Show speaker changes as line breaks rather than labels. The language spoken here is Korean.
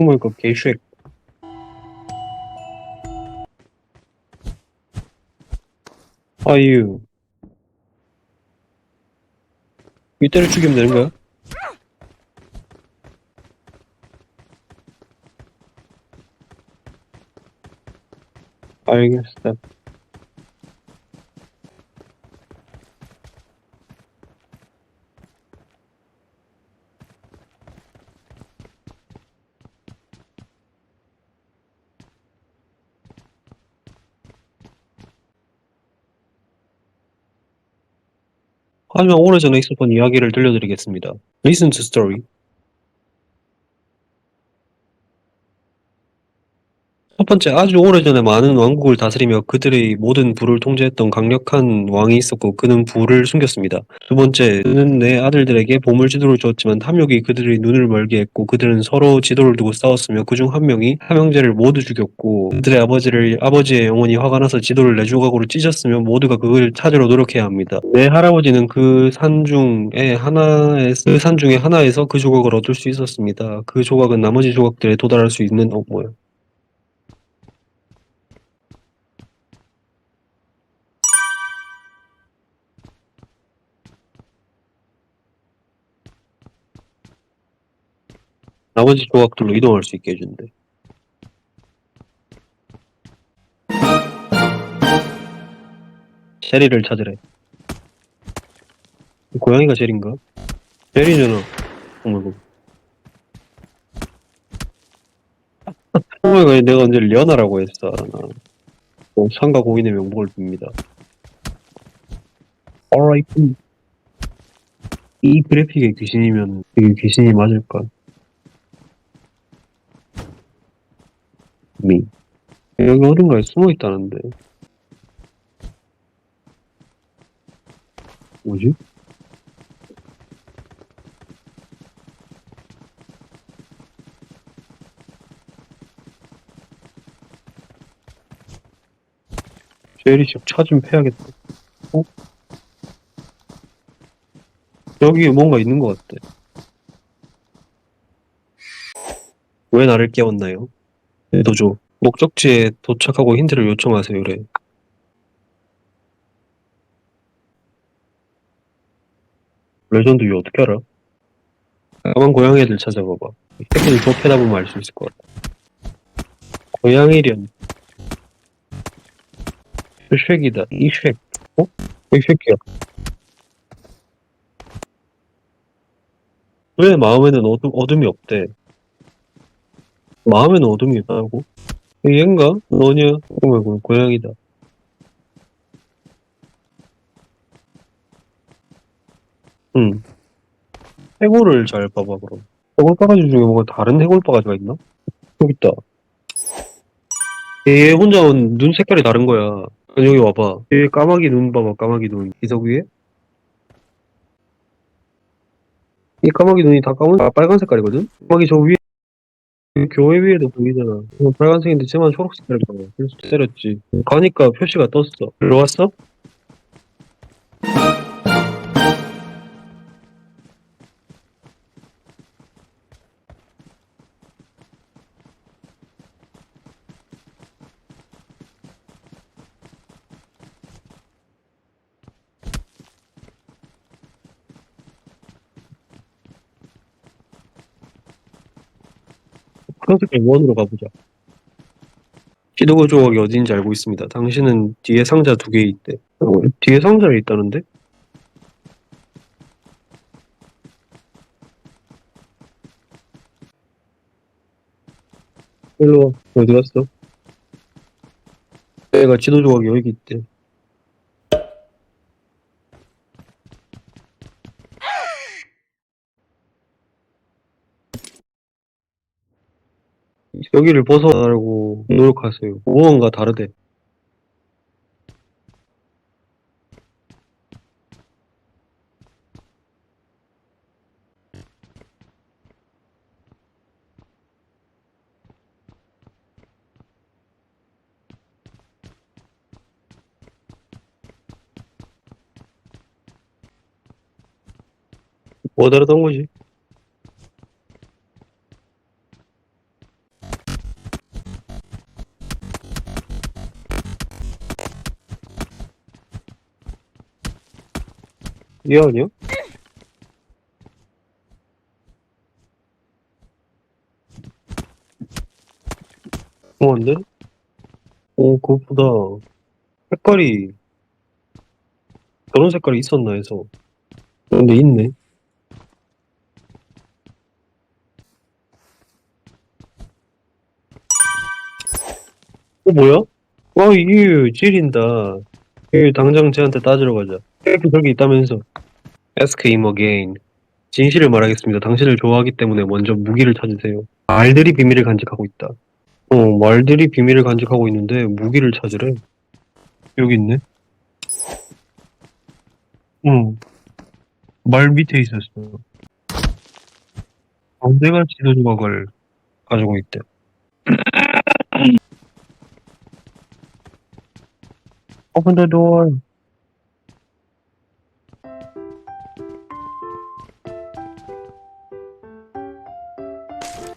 오마이갓 개쉐 아유 이때를 죽이면 되는 거야? 알겠어 하지만 오래전에 있었던 이야기를 들려드리겠습니다. Listen to story. 첫 번째, 아주 오래전에 많은 왕국을 다스리며 그들의 모든 부를 통제했던 강력한 왕이 있었고 그는 부를 숨겼습니다. 두 번째, 그는 내 아들들에게 보물 지도를 주었지만 탐욕이 그들의 눈을 멀게 했고 그들은 서로 지도를 두고 싸웠으며 그중 한 명이 한 형제를 모두 죽였고 그들의 아버지를 아버지의 영혼이 화가 나서 지도를 네 조각으로 찢었으며 모두가 그걸 찾으러 노력해야 합니다. 내 할아버지는 그 산 중에 하나에 그산 중에 하나에서 그 조각을 얻을 수 있었습니다. 그 조각은 나머지 조각들에 도달할 수 있는 어 뭐야? 나머지 조각들로 이동할 수 있게 해준대. 제리를 찾으래. 고양이가 제리인가? 제리잖아. 어머고. 어머가 내가 언제 리어나라고 했어. 나. 어, 상가 고인의 명복을 빕니다. alright. 이 그래픽에 귀신이면 이게 귀신이 맞을까? 미. 여기 어딘가에 숨어 있다는데. 뭐지? 제리 집차좀 패야겠다. 어? 여기에 뭔가 있는 것 같아. 왜 나를 깨웠나요? 도조. 목적지에 도착하고 힌트를 요청하세요. 그래. 레전드 이거 어떻게 알아? 까만 고양이 애들 찾아봐봐. 이 새끼들 좁혀다 보면 알 수 있을 것 같아. 고양이련. 이 쉐기다. 이 쉐. 어? 이 새끼야. 왜 마음에는 어둠, 어둠이 없대? 마음에는 어둠이 있다고? 얘인가? 너냐? 어머고 고양이다. 응. 해골을 잘 봐봐 그럼. 해골 바가지 중에 뭔가 다른 해골 바가지가 있나? 여기 있다. 얘 혼자 온눈 색깔이 다른 거야. 여기 와봐. 얘 까마귀 눈 봐봐 까마귀 눈. 이석 위에? 이 까마귀 눈이 다 까만, 아, 빨간 색깔이거든? 까마귀 저 위에 그 교회 위에도 보이잖아. 이건 빨간색인데 쟤만 초록 색깔이잖아. 그래서 때렸지. 가니까 표시가 떴어. 들어왔어? 파란색깔 원으로 가보자. 지도가 조각이 어딘지 알고 있습니다. 당신은 뒤에 상자 두 개 있대. 어, 뒤에 상자에 있다는데? 일로 와. 어디 갔어? 내가 지도 조각이 여기 있대. 여기를 벗어나려고 노력하세요. 무언가 다르대. 뭐 다르던 거지? 얘 아니야? 고한데? 오, 그것보다 색깔이 저런 색깔이 있었나 해서. 근데 있네. 어, 뭐야? 와, 이게 찔린다. 이 당장 쟤한테 따지러 가자. 테이프 저기 있다면서. Ask him again. 진실을 말하겠습니다. 당신을 좋아하기 때문에 먼저 무기를 찾으세요. 말들이 비밀을 간직하고 있다. 어, 말들이 비밀을 간직하고 있는데 무기를 찾으래. 여기 있네. 응. 말 밑에 있었어. 광대가 지도 조각을 가지고 있대. Open the.